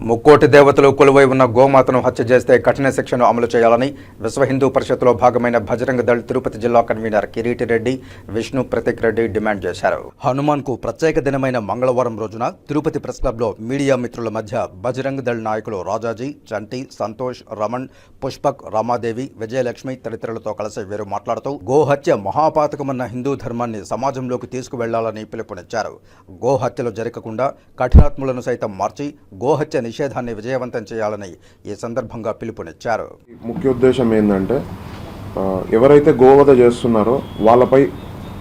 ముక్కోటి దేవతలు కొలువై ఉన్న గోమాతను హత్య చేస్తే కఠిన శిక్షను అమలు చేయాలని విశ్వ హిందూ పరిషత్లో భాగమైన బజరంగ దళ్ తిరుపతి జిల్లా కన్వీనర్ కిరీటి రెడ్డి విష్ణు ప్రతీక్ రెడ్డి డిమాండ్ చేశారు. హనుమాన్కు ప్రత్యేక దినమైన మంగళవారం రోజున తిరుపతి ప్రెస్ క్లబ్లో మీడియా మిత్రుల మధ్య బజరంగ దళ్ నాయకులు రాజాజీ చంటి సంతోష్ రమణ్ పుష్పక్ రామాదేవి విజయలక్ష్మి తదితరులతో కలిసి వీరు మాట్లాడుతూ గోహత్య మహాపాతకమన్న హిందూ ధర్మాన్ని సమాజంలోకి తీసుకువెళ్ళాలని పిలుపునిచ్చారు. గోహత్యలు జరగకుండా కఠినాత్ములను సైతం మార్చి గోహత్య నిషేధాన్ని విజయవంతం చేయాలని ఈ సందర్భంగా పిలుపునిచ్చారు. ముఖ్య ఉద్దేశం ఏంటంటే ఎవరైతే గోవధ చేస్తున్నారో వాళ్ళపై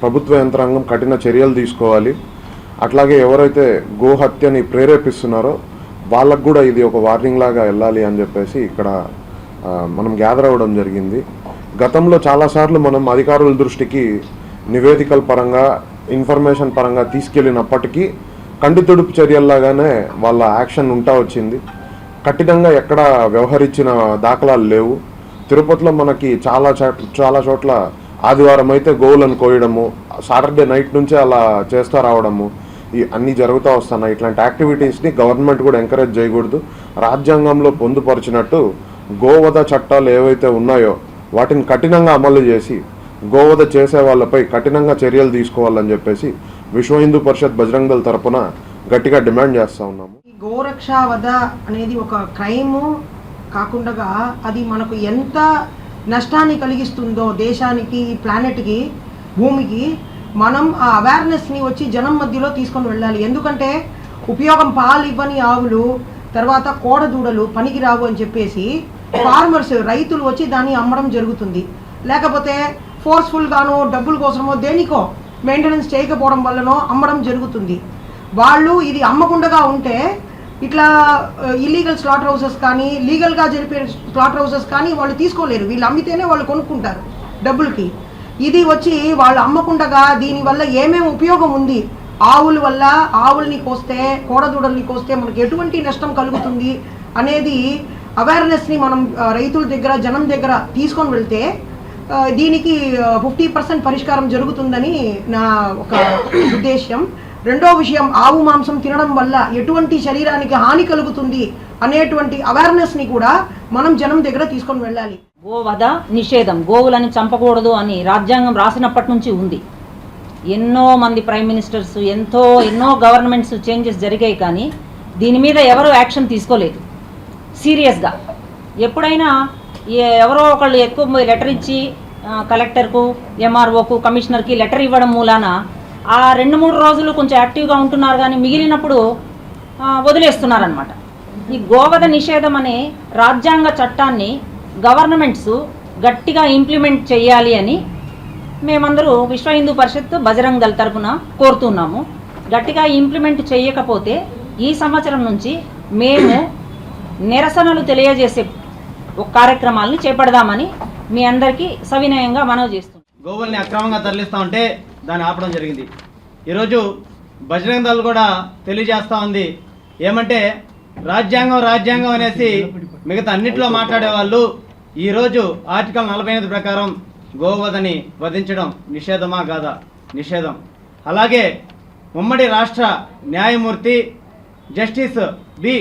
ప్రభుత్వ యంత్రాంగం కఠిన చర్యలు తీసుకోవాలి. అట్లాగే ఎవరైతే గోహత్యని ప్రేరేపిస్తున్నారో వాళ్ళకు కూడా ఇది ఒక వార్నింగ్ లాగా వెళ్ళాలి అని చెప్పేసి ఇక్కడ మనం గ్యాదర్ అవ్వడం జరిగింది. గతంలో చాలాసార్లు మనం అధికారుల దృష్టికి నివేదికల పరంగా ఇన్ఫర్మేషన్ పరంగా తీసుకెళ్ళినప్పటికీ కంటి తుడుపు చర్యల్లాగానే వాళ్ళ యాక్షన్ ఉంటా వచ్చింది. కఠినంగా ఎక్కడ వ్యవహరించిన దాఖలాలు లేవు. తిరుపతిలో మనకి చాలా చోట్- చాలా చోట్ల ఆదివారం అయితే గోవులను కోయడము సాటర్డే నైట్ నుంచే అలా చేస్తూ రావడము ఈ అన్నీ జరుగుతూ వస్తున్నాయి. ఇట్లాంటి యాక్టివిటీస్ని గవర్నమెంట్ కూడా ఎంకరేజ్ చేయకూడదు. రాజ్యాంగంలో పొందుపరిచినట్టు గోవధ చట్టాలు ఏవైతే ఉన్నాయో వాటిని కఠినంగా అమలు చేసి గోవధ చేసే వాళ్ళపై కఠినంగా చర్యలు తీసుకోవాలని చెప్పేసి విశ్వ హిందూ పరిషత్ బజరంగ దళ్ తరపున గట్టిగా డిమాండ్ చేస్తూ ఉన్నాము. ఈ గోరక్ష వధ అనేది ఒక క్రైము కాకుండా అది మనకు ఎంత నష్టాన్ని కలిగిస్తుందో దేశానికి ప్లానెట్కి భూమికి మనం ఆ అవేర్నెస్ని వచ్చి జనం మధ్యలో తీసుకొని వెళ్ళాలి. ఎందుకంటే ఉపయోగం పాలు ఇవ్వని ఆవులు తర్వాత కోడదూడలు పనికిరావు అని చెప్పేసి ఫార్మర్స్ రైతులు వచ్చి దాన్ని అమ్మడం జరుగుతుంది. లేకపోతే ఫోర్స్ఫుల్గానో డబ్బుల కోసమో దేనికో మెయింటెనెన్స్ చేయకపోవడం వల్లనో అమ్మడం జరుగుతుంది. వాళ్ళు ఇది అమ్మకుండగా ఉంటే ఇట్లా ఇల్లీగల్ స్లాట్ హౌసెస్ కానీ లీగల్గా జరిపే స్లాట్ హౌసెస్ కానీ వాళ్ళు తీసుకోలేరు. వీళ్ళు అమ్మితేనే వాళ్ళు కొనుక్కుంటారు డబ్బులకి. ఇది వచ్చి వాళ్ళు అమ్మకుండగా దీనివల్ల ఏమేమి ఉపయోగం ఉంది? ఆవుల వల్ల ఆవుల్ని కోస్తే కోడదూడల్ని కోస్తే మనకి ఎటువంటి నష్టం కలుగుతుంది అనేది అవేర్నెస్ని మనం రైతుల దగ్గర జనం దగ్గర తీసుకొని వెళ్తే దీనికి ఫిఫ్టీ పర్సెంట్ పరిష్కారం జరుగుతుందని నా ఒక ఉద్దేశ్యం. రెండో విషయం ఆవు మాంసం తినడం వల్ల ఎటువంటి శరీరానికి హాని కలుగుతుంది అనేటువంటి అవేర్నెస్ని కూడా మనం జనం దగ్గర తీసుకొని వెళ్ళాలి. గోవధ నిషేధం గోవులను చంపకూడదు అని రాజ్యాంగం రాసినప్పటి నుంచి ఉంది. ఎన్నో మంది ప్రైమ్ మినిస్టర్స్ ఎంతో ఎన్నో గవర్నమెంట్స్ చేంజెస్ జరిగాయి కానీ దీని మీద ఎవరు యాక్షన్ తీసుకోలేదు. సీరియస్గా. ఎప్పుడైనా ఎవరో ఒకళ్ళు ఎక్కువ లెటర్ ఇచ్చి కలెక్టర్కు ఎంఆర్ఓకు కమిషనర్కి లెటర్ ఇవ్వడం మూలాన ఆ రెండు మూడు రోజులు కొంచెం యాక్టివ్గా ఉంటున్నారు కానీ మిగిలినప్పుడు వదిలేస్తున్నారనమాట ఈ గోవధ నిషేధం అనే రాజ్యాంగ చట్టాన్ని గవర్నమెంట్స్ గట్టిగా ఇంప్లిమెంట్ చేయాలి అని మేమందరూ విశ్వ హిందూ పరిషత్ బజరంగ్ దళ తరపున కోరుతున్నాము. గట్టిగా ఇంప్లిమెంట్ చేయకపోతే ఈ సంవత్సరం నుంచి మేము నిరసనలు తెలియజేసే ఒక కార్యక్రమాలను చేపడదామని మీ అందరికీ సవినయంగా మనవి చేస్తుంది గోవుల్ని అక్రమంగా తరలిస్తూ ఉంటే దాన్ని ఆపడం జరిగింది. ఈరోజు బజరంగ దళ్ కూడా తెలియజేస్తూ ఉంది. ఏమంటే రాజ్యాంగం రాజ్యాంగం అనేసి మిగతా అన్నింటిలో మాట్లాడే వాళ్ళు ఈరోజు ఆర్టికల్ నలభై ఎనిమిది ప్రకారం గోవధని వధించడం నిషేధమా కాదా? నిషేధం. అలాగే ఉమ్మడి రాష్ట్ర న్యాయమూర్తి జస్టిస్ బి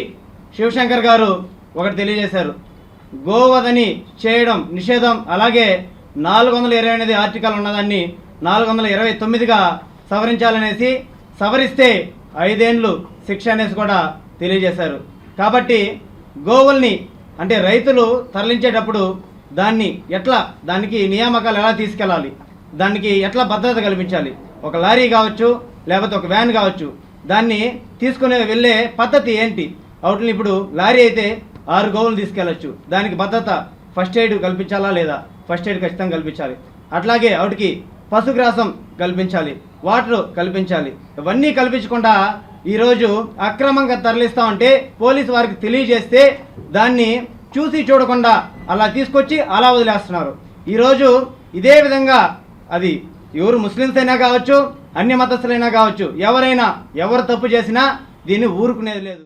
శివశంకర్ గారు ఒకటి తెలియజేశారు. గోవదని చేయడం నిషేధం. అలాగే నాలుగు వందల ఇరవై ఎనిమిది ఆర్టికల్ ఉన్నదాన్ని నాలుగు వందల ఇరవై తొమ్మిదిగా సవరించాలనేసి సవరిస్తే ఐదేండ్లు శిక్ష అనేసి కూడా తెలియజేశారు. కాబట్టి గోవుల్ని అంటే రైతులు తరలించేటప్పుడు దాన్ని ఎట్లా దానికి నియామకాలు ఎలా తీసుకెళ్ళాలి దానికి ఎట్లా భద్రత కల్పించాలి? ఒక లారీ కావచ్చు లేకపోతే ఒక వ్యాన్ కావచ్చు దాన్ని తీసుకునే వెళ్ళే పద్ధతి ఏంటి? అవుట్ని ఇప్పుడు లారీ అయితే ఆరు గోవులు తీసుకెళ్ళచ్చు. దానికి భద్రత ఫస్ట్ ఎయిడ్ కల్పించాలా లేదా? ఫస్ట్ ఎయిడ్ ఖచ్చితంగా కల్పించాలి. అట్లాగే వాటికి పశుగ్రాసం కల్పించాలి. వాటర్ కల్పించాలి. ఇవన్నీ కల్పించకుండా ఈరోజు అక్రమంగా తరలిస్తా ఉంటే పోలీసు వారికి తెలియజేస్తే దాన్ని చూసి చూడకుండా అలా తీసుకొచ్చి అలా వదిలేస్తున్నారు. ఈరోజు ఇదే విధంగా అది ఎవరు ముస్లిమ్స్ అయినా కావచ్చు అన్ని మతస్థులైనా కావచ్చు ఎవరైనా ఎవరు తప్పు చేసినా దీన్ని ఊరుకునేది లేదు.